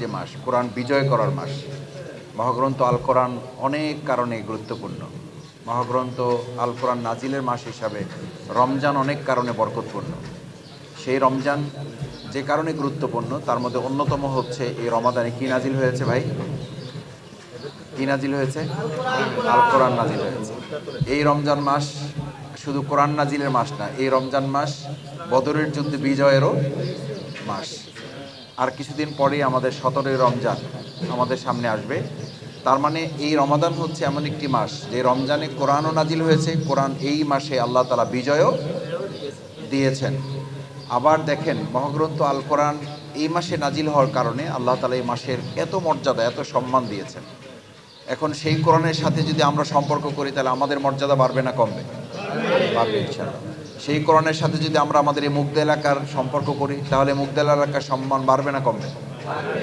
যে মাস, কোরআন বিজয় করার মাস। মহাগ্রন্থ আল কোরআন অনেক কারণে গুরুত্বপূর্ণ। মহাগ্রন্থ আল কোরআন নাজিলের মাস হিসাবে রমজান অনেক কারণে বরকতপূর্ণ। সেই রমজান যে কারণে গুরুত্বপূর্ণ, তার মধ্যে অন্যতম হচ্ছে এই রমাদানে কি নাজিল হয়েছে ভাই? কি নাজিল হয়েছে? আল কোরআন নাজিল হয়েছে। এই রমজান মাস শুধু কোরআন নাজিলের মাস না, এই রমজান মাস বদরের যুদ্ধে বিজয়েরও মাস। আর কিছুদিন পরেই আমাদের সতেরোই রমজান আমাদের সামনে আসবে। তার মানে এই রমাদান হচ্ছে এমন একটি মাস, যে রমজানে কোরআনও নাজিল হয়েছে, কোরআন এই মাসে আল্লাহ তালা বিজয়ও দিয়েছেন। আবার দেখেন, মহাগ্রন্থ আল কোরআন এই মাসে নাজিল হওয়ার কারণে আল্লাহ তালা এই মাসের এত মর্যাদা, এত সম্মান দিয়েছেন। এখন সেই কোরআনের সাথে যদি আমরা সম্পর্ক করি, তাহলে আমাদের মর্যাদা বাড়বে না কমবে? বাড়বে ইনশাআল্লাহ। সেই কোরআনের সাথে যদি আমরা আমাদের এই মুগ্ধ এলাকার সম্পর্ক করি, তাহলে মুগ্ধ এলাকার সম্মান বাড়বে না কমবে?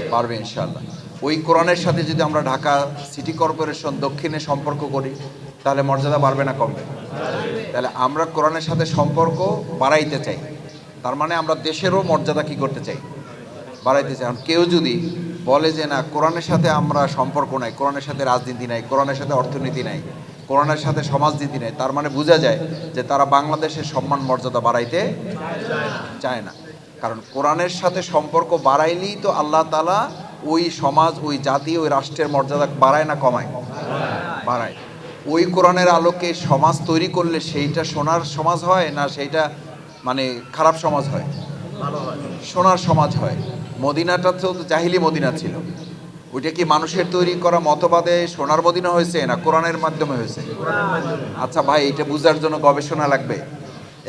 বাড়বে ইনশাল্লাহ ওই কোরআনের সাথে যদি আমরা ঢাকা সিটি কর্পোরেশন দক্ষিণে সম্পর্ক করি, তাহলে মর্যাদা বাড়বে না কমবে? তাহলে আমরা কোরআনের সাথে সম্পর্ক বাড়াইতে চাই। তার মানে আমরা দেশেরও মর্যাদা কি করতে চাই? বাড়াইতে চাই। কারণ কেউ যদি বলে যে না, কোরআনের সাথে আমরা সম্পর্ক নাই, কোরআনের সাথে রাজনীতি নাই, কোরআনের সাথে অর্থনীতি নাই কোরআনের সাথে সমাজ সমাজনীতি নাই। তার মানে বোঝা যায় যে তারা বাংলাদেশের সম্মান মর্যাদা বাড়াইতে চায় না। কারণ কোরআনের সাথে সম্পর্ক বাড়াইলেই তো আল্লাহ তালা ওই সমাজ, ওই জাতি, ওই রাষ্ট্রের মর্যাদা বাড়ায় না কমায়? বাড়ায়। ওই কোরআনের আলোকে সমাজ তৈরি করলে সেইটা সোনার সমাজ হয় না সেইটা মানে খারাপ সমাজ হয়? সোনার সমাজ হয়। মদিনাটা তো জাহিলি মদিনা ছিল। ওইটা কি মানুষের তৈরি করা মতবাদে সোনার মদিনা হয়েছে না কোরআনের মাধ্যমে হয়েছে? আচ্ছা ভাই, এটা বোঝার জন্য গবেষণা লাগবে।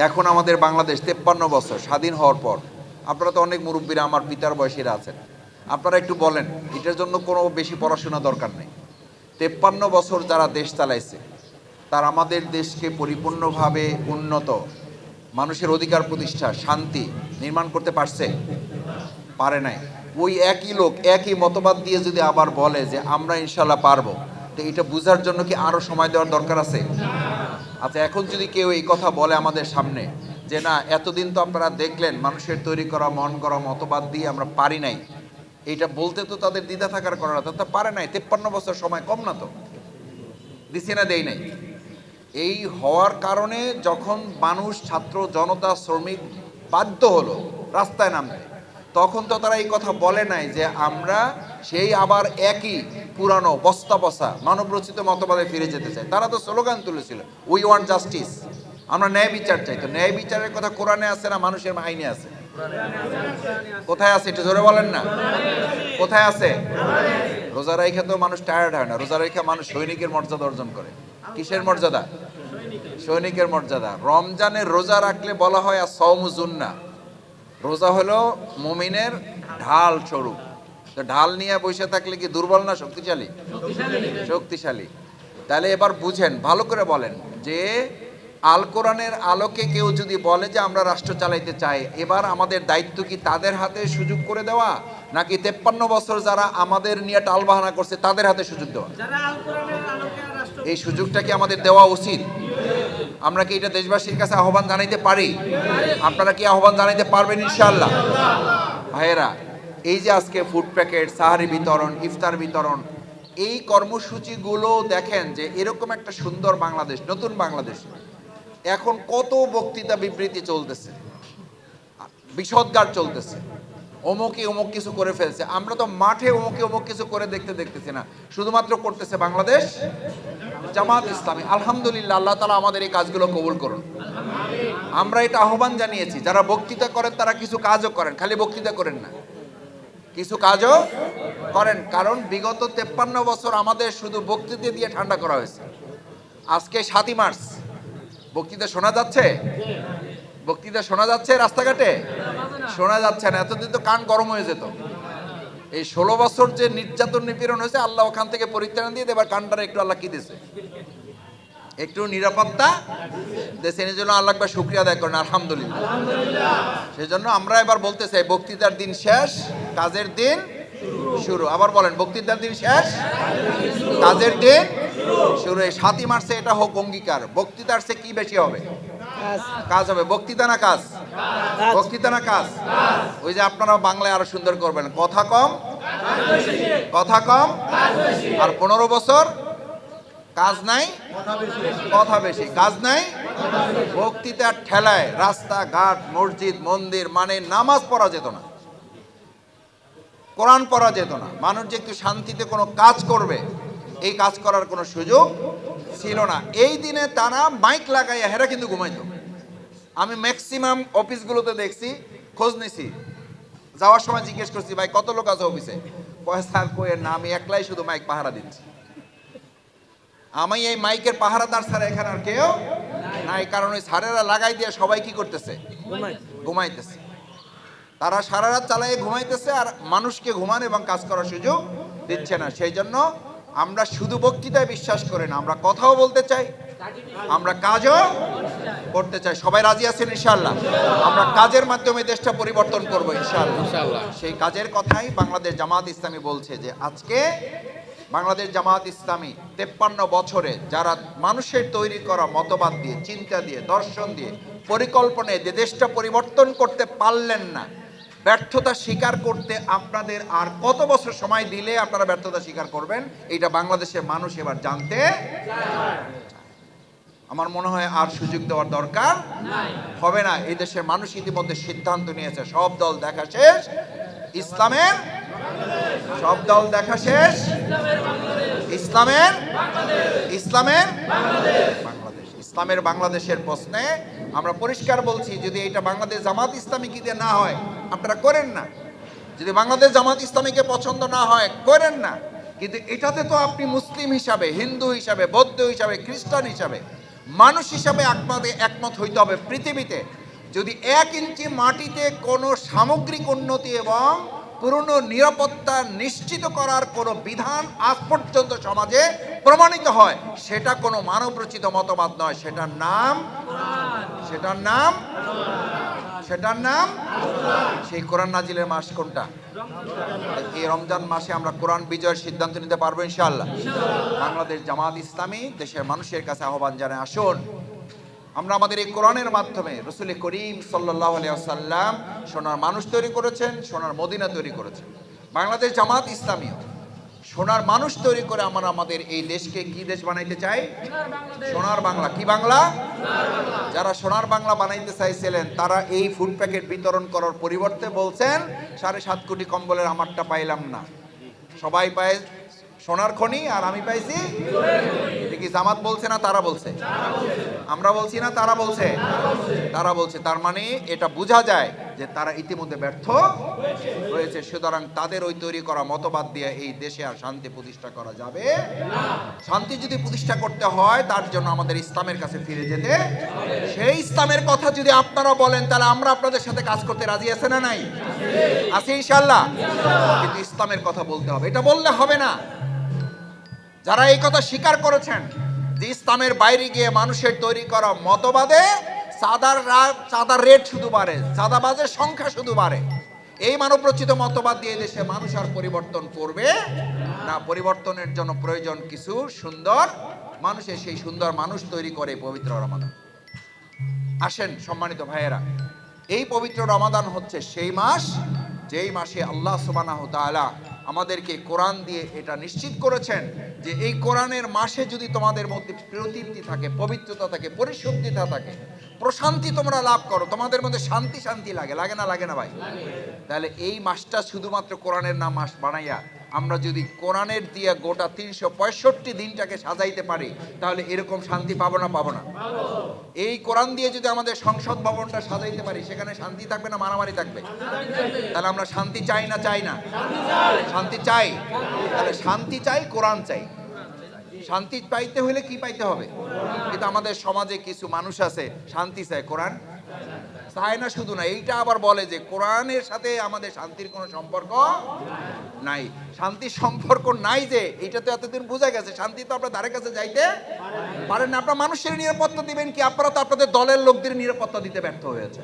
এখন আমাদের বাংলাদেশ তেপ্পান্ন বছর স্বাধীন হওয়ার পর, আপনারা তো অনেক মুরব্বীরা, আমার পিতার বয়সীরা আছেন। আপনারা একটু বলেন, এটার জন্য কোনো বেশি পড়াশোনা দরকার নেই। তেপ্পান্ন বছর যারা দেশ চালাইছে, তার আমাদের দেশকে পরিপূর্ণভাবে উন্নত, মানুষের অধিকার প্রতিষ্ঠা, শান্তি নির্মাণ করতে পারছে? পারে নাই। ওই একই লোক, একই মতবাদ দিয়ে যদি আবার বলে যে আমরা ইনশাল্লাহ পারব, তো এটা বোঝার জন্য কি আরও সময় দেওয়ার দরকার আছে? আচ্ছা এখন যদি কেউ এই কথা বলে আমাদের সামনে, যে না, এতদিন তো আপনারা দেখলেন, মানুষের তৈরি করা, মন করা মতবাদ দিয়ে আমরা পারি নাই এইটা বলতে তো তাদের দ্বিধা থাকার করার তা পারে নাই, তেপ্পান্ন বছর সময় কম না তো, দিছি না দেই নাই। এই হওয়ার কারণে যখন মানুষ, ছাত্র, জনতা, শ্রমিক বাধ্য হলো, রাস্তায় নামতে তখন তো তারা এই কথা বলে নাই যে আমরা সেই আবার একই পুরানো বস্তা বসা মানবরচিত মতবাদে ফিরে যেতে চাই। তারা তো স্লোগান তুলেছিল উই ওয়ান্ট জাস্টিস আমরা ন্যায় বিচার চাই। তো ন্যায় বিচারের কথা কোরআনে আছে না মানুষের আইনে আছে? কোথায় আছে? একটু জোরে বলেন না। কোথায় আছে? রোজা রেখে তো মানুষ টায়ার্ড হয় না। রোজা রেখে মানুষ সৈনিকের মর্যাদা অর্জন করে। কিসের মর্যাদা? সৈনিকের মর্যাদা। রমজানের রোজা রাখলে বলা হয় আর সৌমুজুন্না রোজা হলো মুমিনের ঢাল স্বরূপ। তো ঢাল নিয়ে বসে থাকলে কি দুর্বল না শক্তিশালী? শক্তিশালী। তাহলে এবার বুঝেন ভালো করে বলেন যে আল কোরআনের আলোকে কেউ যদি বলে যে আমরা রাষ্ট্র চালাইতে চাই এবার আমাদের দায়িত্ব কি তাদের হাতে সুযোগ করে দেওয়া? নাকি তেপ্পান্ন বছর যারা আমাদের নিয়ে টালবাহানা করছে তাদের হাতে সুযোগ দেওয়া? এই সুযোগটা কি আমাদের দেওয়া উচিত? আমরা কি এটা দেশবাসীর কাছে আহ্বান জানাইতে পারি? আপনারা কি আহ্বান জানাইতে পারবেন ইনশাল্লাহ ভাইয়েরা, এই যে আজকে ফুড প্যাকেট সাহারি বিতরণ, ইফতার বিতরণ, এই কর্মসূচিগুলো দেখেন যে এরকম একটা সুন্দর বাংলাদেশ, নতুন বাংলাদেশ। এখন কত বক্তৃতা বিবৃতি চলতেছে। বিষদগার চলতেছে। অমুকে অমুক কিছু করে ফেলছে। আমরা তো মাঠে অমুকে অমুক কিছু করে দেখতে দেখতেছি না। শুধুমাত্র করতেছে বাংলাদেশ? জামাত ইসলামী, আলহামদুলিল্লাহ আল্লাহ তালা আমাদের এই কাজগুলো কবুল করুন। আমরা এটা আহ্বান জানিয়েছি, যারা বক্তৃতা করেন তারা কিছু কাজও করেন, খালি বক্তৃতা করেন না। কিছু কাজও করেন, কারণ বিগত তেপ্পান্ন বছর আমাদের শুধু বক্তৃতা দিয়ে ঠান্ডা করা হয়েছে। আজকে সাতই মার্চ, বক্তৃতা শোনা যাচ্ছে? বক্তৃতা শোনা যাচ্ছে রাস্তাঘাটে? শোনা যাচ্ছে না, এতদিন তো কান গরম হয়ে যেত। এই ষোলো বছর যে নির্যাতন নিপীড়ন হয়েছে আল্লাহ ওখান থেকে পরিত্রাণ দিয়ে এবার কান্ডারে একটু আল্লাহ কি দিছে একটু নিরাপত্তা দেশের জন্য আল্লাহ একবার শুক্রিয়া আদায় করেন আলহামদুলিল্লাহ। সেই জন্য আমরা এবার বলতে চাই বক্তৃতার দিন শেষ কাজের দিন শুরু। আবার বলেন বক্তৃতার দিন শেষ কাজের দিন শুরু। এই সাতই মার্চে এটা হোক অঙ্গীকার। বক্তৃতার সে কি বেশি হবে? কাজ। হবে। বক্তৃতা না কাজ? বক্তৃতা না কাজ? ওই যে আপনারা বাংলায় আরও সুন্দর করবেন। কথা কম? কথা কম? আর পনেরো বছর? কাজ নাই? কথা বেশি। কাজ নাই? বক্তৃতার ঠেলায়। রাস্তাঘাট মসজিদ মন্দির মানে নামাজ পড়া যেত না। কোরআন পড়া যেত না। মানুষ যে একটু শান্তিতে কোনো কাজ করবে এই কাজ করার কোনো সুযোগ ছিল না। এই দিনে তারা মাইক লাগাইয়া হেরা কিন্তু ঘুমাইতো। আমি ম্যাক্সিমাম অফিসগুলোতে দেখছি খোঁজ নিছি। যাওয়ার সময় জিজ্ঞেস করছি ভাই কত লোক আছে অফিসে কয় স্যার কয়ের না আমি একলাই শুধু মাইক পাহারা দিচ্ছি। আমি এই মাইকের পাহারাদার স্যার এখানে আর কেউ নাই কারণ ওই স্যারেরা লাগাই দিয়ে সবাই কি করতেছে? ঘুমাইতেছে। তারা সারা রাত চালায়ে ঘুমাইতেছে আর মানুষকে ঘুমান এবং কাজ করার সুযোগ দিচ্ছে না। সেই জন্য আমরা শুধু বক্তৃতায় বিশ্বাস করি না আমরা কথাও বলতে চাই। আমরা কাজও করতে চাই। সবাই রাজি আছেন ইনশাল্লাহ আমরা কাজের মাধ্যমে দেশটা পরিবর্তন করব ইনশাল্লাহ সেই কাজের কথাই বাংলাদেশ জামাত ইসলামী বলছে যে আজকে বাংলাদেশ জামাত ইসলামী তেপ্পান্ন বছরে যারা মানুষের তৈরি করা মতবাদ দিয়ে চিন্তা দিয়ে দর্শন দিয়ে পরিকল্পনায় যে দেশটা পরিবর্তন করতে পারলেন না ব্যর্থতা স্বীকার করতে আপনাদের আর কত বছর সময় দিলে আপনারা ব্যর্থতা স্বীকার করবেন? এটা বাংলাদেশের মানুষ এবার জানতে আমার মনে হয় আর সুযোগ দেওয়ার দরকার হবে না। এই দেশের মানুষ ইতিমধ্যে সিদ্ধান্ত নিয়েছে সব দল দেখা শেষ ইসলামের সব দল দেখা শেষ ইসলামের ইসলামের বাংলাদেশ। ইসলামের বাংলাদেশের প্রশ্নে আমরা পরিষ্কার বলছি যদি এটা বাংলাদেশ জামাত ইসলামী দিয়ে না হয় আপনারা করেন না। যদি বাংলাদেশ জামাত ইসলামীকে পছন্দ না হয় করেন না। কিন্তু এটাতে তো আপনি মুসলিম হিসাবে হিন্দু হিসাবে বৌদ্ধ হিসাবে খ্রিস্টান হিসাবে মানুষ হিসাবে একমতে একমত হইতে হবে পৃথিবীতে। যদি এক ইঞ্চি মাটিতে কোনো সামগ্রিক উন্নতি এবং পুরনো নিরাপত্তা নিশ্চিত করার কোনো বিধান আজ পর্যন্ত সমাজে প্রমাণিত হয় সেটা কোনো মানবরচিত মতবাদ নয় সেটার নাম সেটার নাম সেটার নাম? সেই কোরআন নাজিলের মাস কোনটা? এই রমজান মাসে আমরা কোরআন বিজয়ের সিদ্ধান্ত নিতে পারব ইনশাআল্লাহ। বাংলাদেশ জামাত ইসলামী দেশের মানুষের কাছে আহ্বান জানায়, আসুন। আমরা আমাদের এই কোরআনের মাধ্যমে রসুল করিম সাল্লাহ আলিয়াল্লাম সোনার মানুষ তৈরি করেছেন, সোনার মদিনা তৈরি করেছেন। বাংলাদেশ জামাত ইসলামীও সোনার মানুষ তৈরি করে আমরা আমাদের এই দেশকে কি দেশ বানাইতে চাই? সোনার বাংলা। কি বাংলা? যারা সোনার বাংলা বানাইতে চাইছিলেন, তারা এই ফুড প্যাকেট বিতরণ করার পরিবর্তে বলছেন, সাড়ে সাত কোটি কম্বলের আমারটা পাইলাম না। সবাই পায় সোনার খনি আর আমি পাইছি কি জামাত বলছে না তারা বলছে? আমরা বলছি না তারা বলছে। তারা বলছে, তার মানে এটা বোঝা যায় যে তারা ইতিমধ্যে ব্যর্থ হয়েছে, সুতরাং তাদের ওই তৈরি করা মতবাদ দিয়ে এই দেশে আর শান্তি প্রতিষ্ঠা করা যাবে শান্তি যদি প্রতিষ্ঠা করতে হয়, তার জন্য আমাদের ইসলামের কাছে ফিরে যেতে সেই ইসলামের কথা যদি আপনারা বলেন, তাহলে আমরা আপনাদের সাথে কাজ করতে রাজি আছে না নাই? আছে ইনশাল্লাহ কিন্তু ইসলামের কথা বলতে হবে। এটা বললে হবে না। যারা এই কথা স্বীকার করেছেন যে ইসলামের বাইরে গিয়ে মানুষের তৈরি করা মতবাদে চাঁদার চাঁদার রেট শুধু বাড়ে চাঁদাবাজের সংখ্যা শুধু বাড়ে। এই মানবরচিত মতবাদ দিয়ে দেশে মানুষ আর পরিবর্তন করবে না। পরিবর্তনের জন্য প্রয়োজন কিছু সুন্দর মানুষের সেই সুন্দর মানুষ তৈরি করে পবিত্র রমাদান। আসেন সম্মানিত ভাইয়েরা, এই পবিত্র রমাদান হচ্ছে সেই মাস যেই মাসে আল্লাহ সুবানাহ তাআলা আমাদেরকে কোরআন দিয়ে এটা নিশ্চিত করেছেন যে এই কোরআনের মাসে যদি তোমাদের মধ্যে প্রতীপ্তি থাকে, পবিত্রতা থাকে পরিশুদ্ধিতা থাকে, প্রশান্তি তোমরা লাভ করো, তোমাদের মধ্যে শান্তি শান্তি লাগে লাগে না লাগে না ভাই? তাহলে এই মাসটা শুধুমাত্র কোরআনের নাম মাস বানাইয়া আমরা যদি কোরআনের দিয়ে গোটা তিনশো পঁয়ষট্টি দিনটাকে সাজাইতে পারি, তাহলে এরকম শান্তি পাবো না পাবো না? এই কোরআন দিয়ে যদি আমাদের সংসদ ভবনটা সাজাইতে পারি, সেখানে শান্তি থাকবে না, মারামারি থাকবে? তাহলে আমরা শান্তি চাই না চাই না? শান্তি চাই? তাহলে শান্তি চাই, কোরআন চাই। শান্তি পাইতে হলে কি পাইতে হবে? কিন্তু আমাদের সমাজে কিছু মানুষ আছে, শান্তি চায়, কোরআন? চায় না শুধু না, এইটা আবার বলে যে কোরআনের সাথে আমাদের শান্তির কোনো সম্পর্ক নাই। শান্তির সম্পর্ক নাই যে এটা তো এতদিন বোঝা গেছে। শান্তি তো আপনার ধারে কাছে যাইতে পারেন না। আপনার মানুষের নিরাপত্তা দিবেন কি? আপনারা তো আপনাদের দলের লোকদের নিরাপত্তা দিতে ব্যর্থ হয়েছে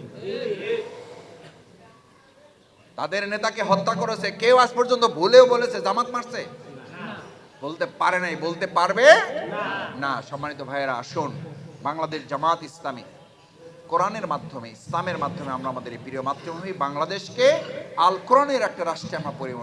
তাদের নেতাকে হত্যা করেছে। কেউ আজ পর্যন্ত ভুলেও বলেছে, জামাত মারছে? বলতে পারে নাই। বলতে পারবে? না। সম্মানিত ভাইয়েরা, আসুন। বাংলাদেশ জামাত ইসলামী। কোরআনের মাধ্যমে, ইসলামের মাধ্যমে আমরা আমাদের এই প্রিয় মাতৃভূমি বাংলাদেশকে আল কোরআনের একটা রাষ্ট্রে আমরা পরিণত